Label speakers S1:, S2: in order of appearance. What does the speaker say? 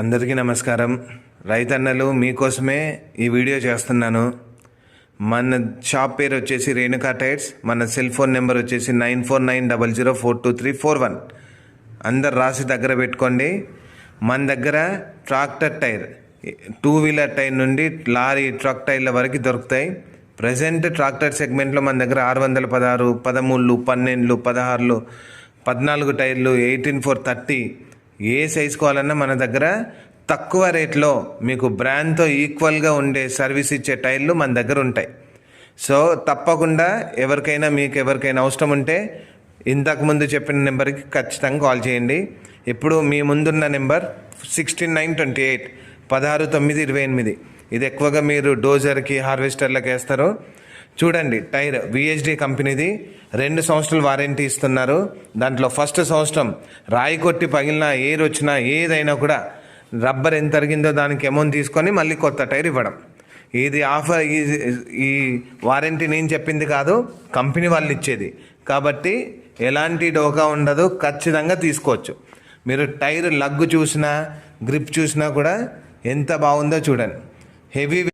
S1: అందరికీ నమస్కారం. రైతన్నలు మీకోసమే ఈ వీడియో చేస్తున్నాను. మన షాప్ పేరు వచ్చేసి రేణుకా టైర్స్. మన సెల్ ఫోన్ నెంబర్ వచ్చేసి nine four nine double zero four two three four one. అందరు రాసి దగ్గర పెట్టుకోండి. మన దగ్గర tractor tyre two wheeler tyre నుండి లారీ ట్రక్ టైర్ల వరకు దొరుకుతాయి. ప్రజెంట్ ట్రాక్టర్ సెగ్మెంట్లో మన దగ్గర ఆరు వందల పదహారు పదమూడులు పన్నెండులు పదహారులు పద్నాలుగు టైర్లు eighteen four thirty A size కావాలన్నా మన దగ్గర తక్కువ రేట్లో మీకు బ్రాండ్తో ఈక్వల్గా ఉండే సర్వీస్ ఇచ్చే టైర్లు మన దగ్గర ఉంటాయి. సో తప్పకుండా ఎవరికైనా మీకు ఎవరికైనా అవసరం ఉంటే ఇంతకుముందు చెప్పిన నెంబర్కి ఖచ్చితంగా కాల్ చేయండి. ఇప్పుడు మీ ముందున్న number sixteen nine twenty eight పదహారు తొమ్మిది ఇరవై ఎనిమిది. ఇది ఎక్కువగా మీరు డోజర్కి హార్వెస్టర్లకు వేస్తారు. చూడండి టైర్ విహెచ్డి కంపెనీది రెండు సంవత్సరాలు వారంటీ ఇస్తున్నారు. దాంట్లో ఫస్ట్ సంవత్సరం రాయి కొట్టి పగిలిన ఎయిర్ వచ్చినా ఏదైనా కూడా రబ్బర్ ఎంత తరిగిందో దానికి అమౌంట్ తీసుకొని మళ్ళీ కొత్త టైర్ ఇవ్వడం. ఇది ఆఫర్ ఈ ఈ వారంటీ నేను చెప్పింది కాదు కంపెనీ వాళ్ళు ఇచ్చేది. కాబట్టి ఎలాంటి డోకా ఉండదు ఖచ్చితంగా తీసుకోవచ్చు. మీరు టైర్ లగ్గు చూసినా గ్రిప్ చూసినా కూడా ఎంత బాగుందో చూడండి. హెవీ